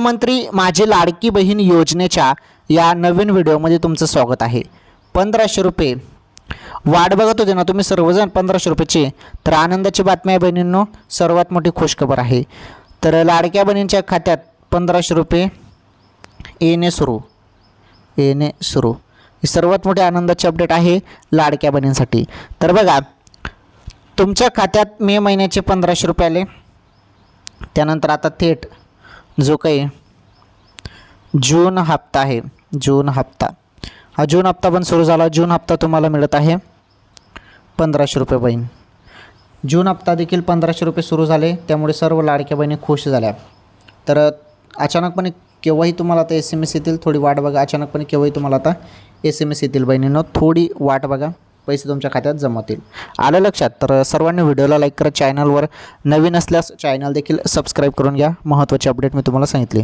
मुख्यमंत्री माझी लाडकी बहीण योजनेच्या या नवीन व्हिडिओमध्ये तुमचं स्वागत आहे. पंधराशे रुपये. वाट बघत होते ना तुम्ही सर्वजण पंधराशे रुपयाचे? तर आनंदाची बातमी आहे बहिणींनो सर्वात मोठी खुशखबर आहे. तर लाडक्या बहिणींच्या खात्यात पंधराशे रुपये. येणे सुरू. येणे सुरू. ही सर्वात मोठी आनंदाची अपडेट आहे लाडक्या बहिणींसाठी. तर बघा तुमच्या खात्यात मे महिन्याचे पंधराशे रुपये आले त्यानंतर आता थेट जो काही जून हप्ता आहे जून हप्ता. हा जून हप्ता पण सुरू झाला. जून हप्ता तुम्हाला मिळत आहे पंधराशे रुपये बहीण. जून हप्ता देखील पंधराशे रुपये सुरू झाले. त्यामुळे सर्व लाडक्या बहिणी खुश झाल्या. तर अचानकपणे केव्हाही तुम्हाला आता एस एम एस येतील थोडी वाट बघा. अचानकपणे केव्हाही तुम्हाला आता एस एम एस येतील बहिणींनो थोडी वाट बघा. पैसे तुमच्या खात्यात जमवतील आलं लक्षात? तर सर्वांनी व्हिडिओला लाईक करा चॅनलवर नवीन असल्यास चॅनल देखील सबस्क्राईब करून घ्या. महत्त्वाची अपडेट मी तुम्हाला सांगितली.